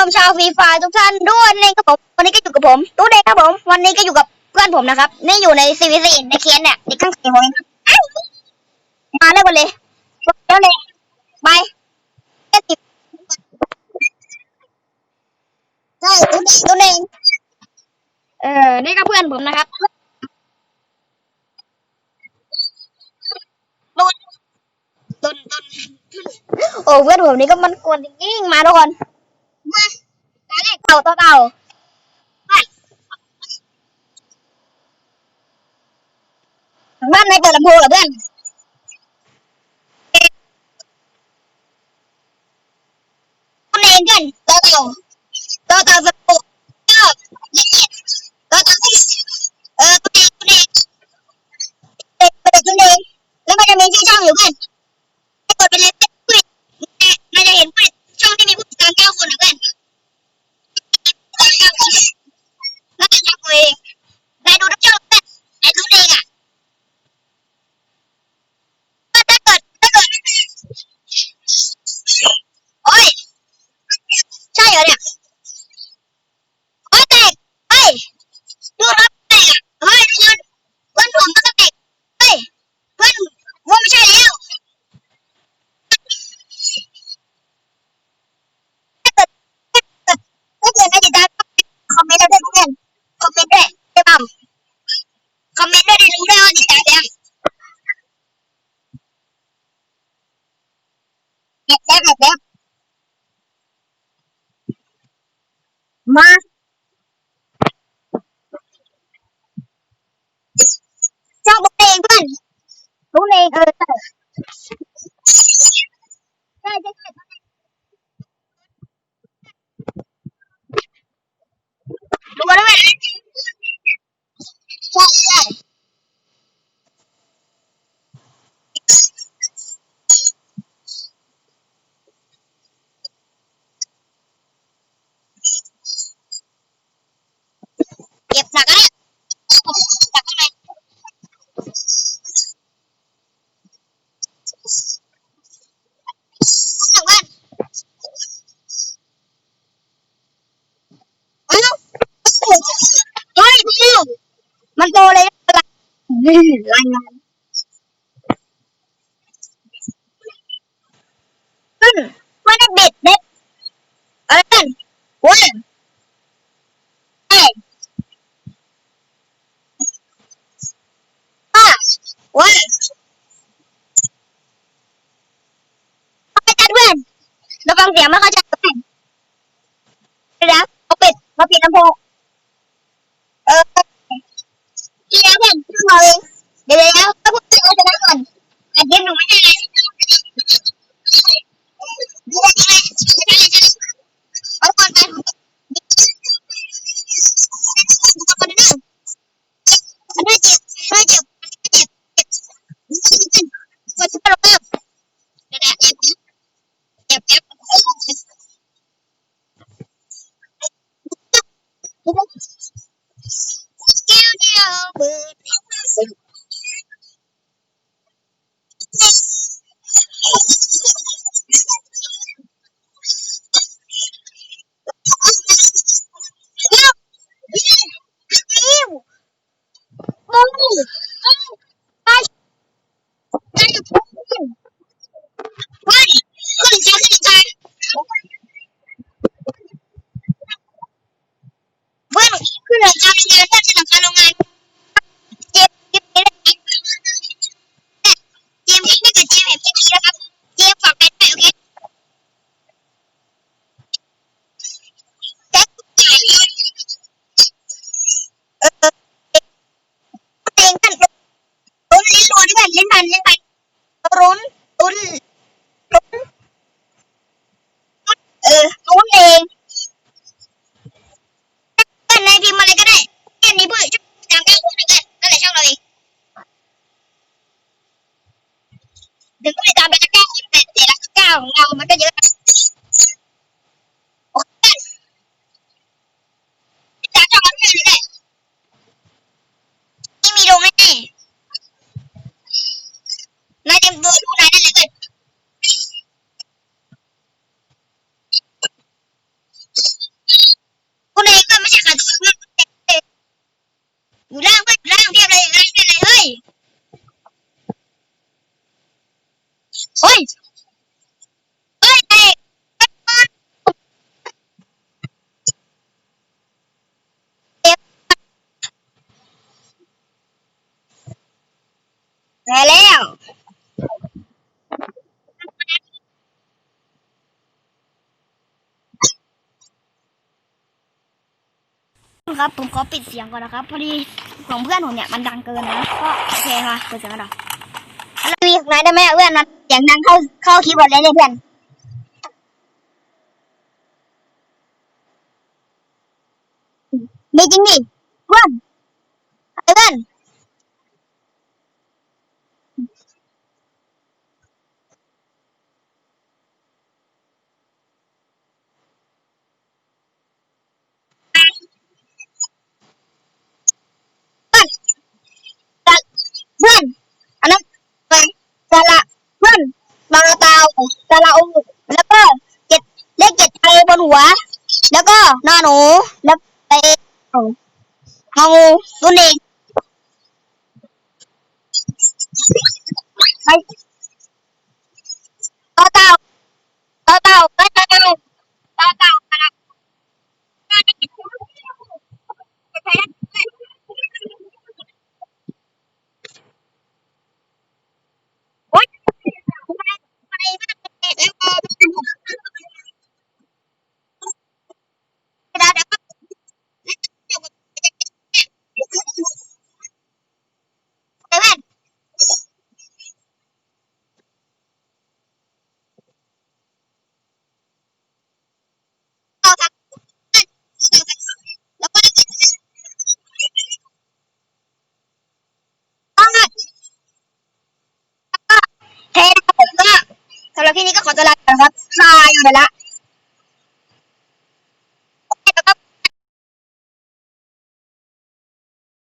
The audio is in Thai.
ชมชาวฟรีไฟทุกท่านด้วยนี่ครับผมวันนี้ก็อยู่กับผมตู้เด็กครับผม วันนี้ก็อยู่กับเพื่อนผมนะครับ นี่อยู่ในซีวีซีในเคียนเนี่ยเด็กข้างสี่ผมเองครับอ้าวมาเลยกันเลยเดี๋ยวเลยไปเจ็ดสิบใช่ตู้เด็กตู้เด็กเออนี่ก็เพื่อนผมนะครับตุนตุนตุนโอ้เพื่อนผมนี่ก็มันกวนจริงๆมาทุกคน ตาแรกเต่าต่อเต่าไปบ้านในเปิดลำโพงเหรอเพื่อนคนเองกันต่อเต่าต่อเต่าสปูก็ รายงานขึ้นไม่ได้เบ็ดเด็ดเอ้ยว้ยเอ้ยอะเว้ยเอาไปจัดเพื่อนเราฟังเสียงไม่เข้าใจเพื่อนเดี๋ยวเอาปิดมาปิดลำโพงเอออีแล้ว เพื่อนเพิ่งมาเองเดี๋ยว ไปไปขึ้นใจขึ้นใจเพื่อนขึ้นหลังคาโรงงานเพื่อนขึ้นหลังคาโรงงานเจ็บเจ็บเจ็บเจมถ้าเกิดเจมเห็นคลิปนี้นะครับเจมฝากไปด้วยโอเคแจ็คจ่ายเออเองท่านลุ้นลิ้นรัวด้วยลิ้นพันลิ้นพันลุ้้นลุ้นลุ้นเออลุ้นเองเพื่นในทีมอะไรก็ได้แค่นี้เพื่อนจำแค่คนหนึ่งกันนั่นแหละช่องเราเองถึงก็ไปตามไปละเก้าคนแต่แต่ละเก้าของเรามันก็เยอะโอเคจำช่องเราเพื่อนเลยแหละนี่มีลงแน่ แพ้แล้วครับผมขอปิดเสียงก่อนนะครับ พอดีของเพื่อนผมเนี่ยมันดังเกินนะ ก็โอเคค่ะเปิดเสียงกันหรอมีไหนได้ไหมเพื่อนมันเสียงดังเข้าเข้าคีย์บอร์ดเลยเนี่ยเพื่อนมีจริงดิเพื่อนเพื่อนเพื่อนอันนั้นไปสระเพื่อนบางตาว สระอูแล้วก็เจ็ดเลขเจ็ดไทยบนหัว แล้วก็นอนหนูแล้วไปเองูตุนเองไปต่อเต่าต่อเต่าต่อเต่าต่อเต่าอะไรโอ๊ยเซเว่นต่อครับแล้วก็ต้องอะเทนะครับผมก็ สำหรับที่นี้ก็ขอตัวลาไปก่อนครับคายไปละ